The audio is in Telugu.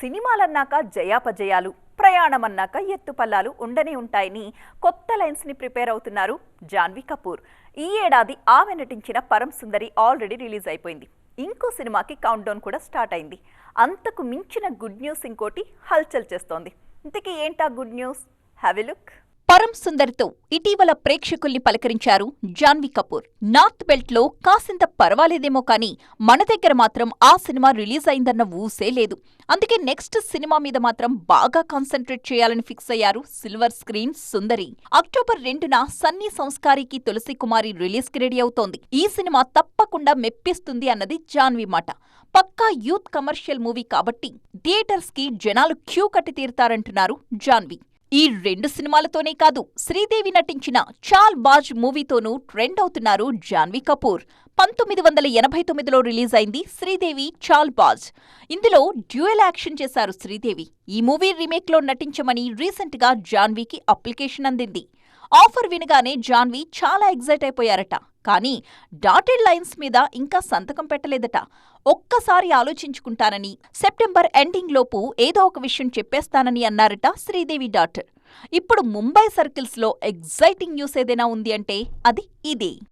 సినిమాలన్నాక జయాపజయాలు ప్రయాణమన్నాక ఎత్తుపల్లాలు ఉండనే ఉంటాయని కొత్త లైన్స్ని ప్రిపేర్ అవుతున్నారు జాన్వీ కపూర్. ఈ ఏడాది ఆమె నటించిన పరం సుందరి ఆల్రెడీ రిలీజ్ అయిపోయింది. ఇంకో సినిమాకి కౌంట్ డౌన్ కూడా స్టార్ట్ అయింది. అంతకు మించిన గుడ్ న్యూస్ ఇంకోటి హల్చల్ చేస్తోంది. ఇంతకీ ఏంటా good news? Have a look పరం సుందరితో ఇటీవల ప్రేక్షకుల్ని పలకరించారు జాన్వీ కపూర్. నార్త్ బెల్ట్లో కాసింత పర్వాలేదేమో కానీ మన దగ్గర మాత్రం ఆ సినిమా రిలీజ్ అయిందన్న ఊసే లేదు. అందుకే నెక్స్ట్ సినిమా మీద మాత్రం బాగా కాన్సన్ట్రేట్ చేయాలని ఫిక్స్ అయ్యారు సిల్వర్ స్క్రీన్ సుందరి. అక్టోబర్ రెండున సన్నీ సంస్కారికి తులసి కుమారి రిలీజ్కి రెడీ అవుతోంది. ఈ సినిమా తప్పకుండా మెప్పిస్తుంది అన్నది జాన్వీ మాట. పక్కా యూత్ కమర్షియల్ మూవీ కాబట్టి థియేటర్స్కి జనాలు క్యూ కట్టి తీరుతారంటున్నారు జాన్వీ. ఈ రెండు సినిమాలతోనే కాదు శ్రీదేవి నటించిన చాల్ బాజ్ మూవీతోనూ ట్రెండ్ అవుతున్నారు జాన్వీ కపూర్. పంతొమ్మిది వందల ఎనభై తొమ్మిదిలో రిలీజ్ అయింది శ్రీదేవి చాల్ బాజ్. ఇందులో డ్యూయల్ యాక్షన్ చేశారు శ్రీదేవి. ఈ మూవీ రీమేక్లో నటించమని రీసెంట్గా జాన్వీకి అప్లికేషన్ అందింది. ఆఫర్ వినగానే జాన్వీ చాలా ఎగ్జైట్ అయిపోయారట. కానీ డాటెడ్ లైన్స్ మీద ఇంకా సంతకం పెట్టలేదట. ఒక్కసారి ఆలోచించుకుంటానని సెప్టెంబర్ ఎండింగ్ లోపు ఏదో ఒక విషయం చెప్పేస్తానని అన్నారట శ్రీదేవి డాటర్. ఇప్పుడు ముంబై సర్కిల్స్లో ఎగ్జైటింగ్ న్యూస్ ఏదైనా ఉంది అంటే అది ఇదే.